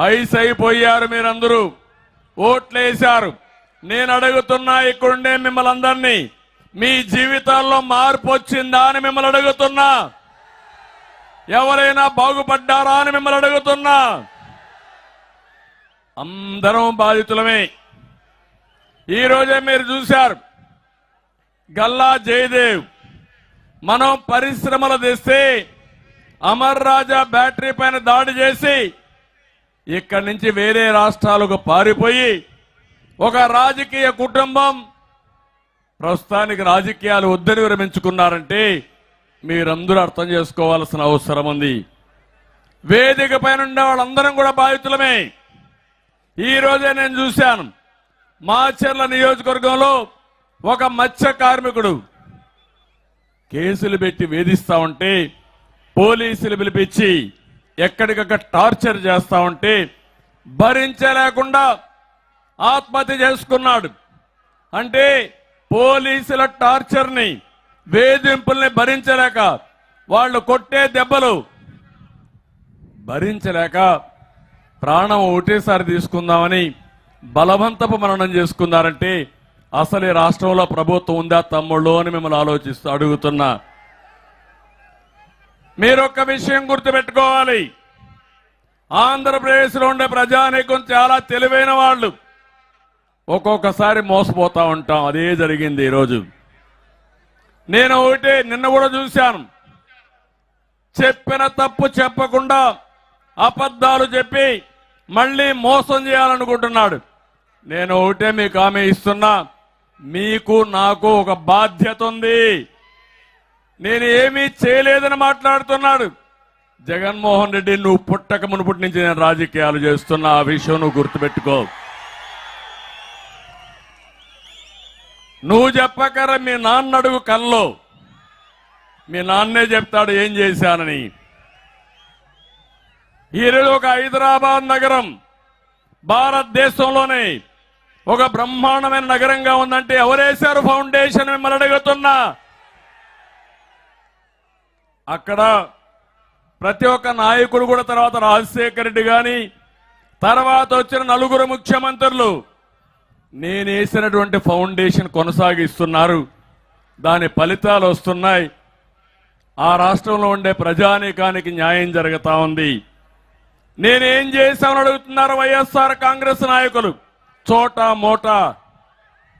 Ice అయిపోయారు మీరందరూ. ఓట్లేశారు. నేను అడుగుతున్నా ఇక్కడుండే మిమ్మల్ని అందరినీ. మీ జీవితాల్లో మార్పు వచ్చిందా అని మిమ్మల్ని అడుగుతున్నా. ఎవరైనా బాగుపడ్డారా అని మిమ్మల్ని అడుగుతున్నా. అందరం బాధితులమే. ఈరోజే మీరు చూశారు. గల్లా జయదేవ్ మనం పరిశ్రమలు తెస్తే అమర్ రాజా బ్యాటరీ పైన దాడి చేసి ఇక్కడి నుంచి వేరే రాష్ట్రాలకు పారిపోయి ఒక రాజకీయ కుటుంబం ప్రస్తుతానికి రాజకీయాలు వద్దని విరమించుకున్నారంటే మీరందరూ అర్థం చేసుకోవాల్సిన అవసరం ఉంది. వేదిక పైన ఉండే వాళ్ళందరం కూడా బాధితులమే. ఈ రోజే నేను చూశాను. మాచర్ల నియోజకవర్గంలో ఒక మత్స్య కార్మికుడు కేసులు పెట్టి వేధిస్తా ఉంటే పోలీసులు పిలిపించి ఎక్కడికక్కడ టార్చర్ చేస్తా ఉంటే భరించలేకుండా ఆత్మహత్య చేసుకున్నాడు. అంటే పోలీసుల టార్చర్ని వేధింపుల్ని భరించలేక వాళ్ళు కొట్టే దెబ్బలు భరించలేక ప్రాణం ఒకటేసారి తీసుకుందామని బలవంతపు మరణం చేసుకున్నారంటే అసలు ఈ రాష్ట్రంలో ప్రభుత్వం ఉందా తమ్ముళ్ళు అని మిమ్మల్ని ఆలోచిస్తూ అడుగుతున్నా. మీరొక్క విషయం గుర్తుపెట్టుకోవాలి. ఆంధ్రప్రదేశ్లో ఉండే ప్రజానీకం చాలా తెలివైన వాళ్ళు. ఒక్కొక్కసారి మోసపోతా ఉంటాం. అదే జరిగింది ఈరోజు. నేను ఒకటే నిన్న కూడా చూశాను. చెప్పిన తప్పు చెప్పకుండా అబద్ధాలు చెప్పి మళ్ళీ మోసం చేయాలనుకుంటున్నాడు. నేను ఒకటే మీకు ఆమె ఇస్తున్నా. మీకు నాకు ఒక బాధ్యత ఉంది. నేను ఏమీ చేయలేదని మాట్లాడుతున్నాడు. జగన్మోహన్ రెడ్డి నువ్వు పుట్టక మునుపటి నుంచి నేను రాజకీయాలు చేస్తున్నా. ఆ విషయం నువ్వు గుర్తుపెట్టుకో. నువ్వు చెప్పకరా మీ నాన్న అడుగు కల్లో. మీ నాన్నే చెప్తాడు ఏం చేశానని. ఈరోజు ఒక హైదరాబాద్ నగరం భారతదేశంలోనే ఒక బ్రహ్మాండమైన నగరంగా ఉందంటే ఎవరేశారు ఫౌండేషన్ మిమ్మల్ని అడుగుతున్నా? అక్కడ ప్రతి ఒక్క నాయకుడు కూడా తర్వాత రాజశేఖర రెడ్డి కానీ తర్వాత వచ్చిన నలుగురు ముఖ్యమంత్రులు నేను వేసినటువంటి ఫౌండేషన్ కొనసాగిస్తున్నారు. దాని ఫలితాలు వస్తున్నాయి. ఆ రాష్ట్రంలో ఉండే ప్రజానీకానికి న్యాయం జరుగుతా ఉంది. నేనేం చేశామని అడుగుతున్నారు వైఎస్ఆర్ కాంగ్రెస్ నాయకులు? చోటా మోటా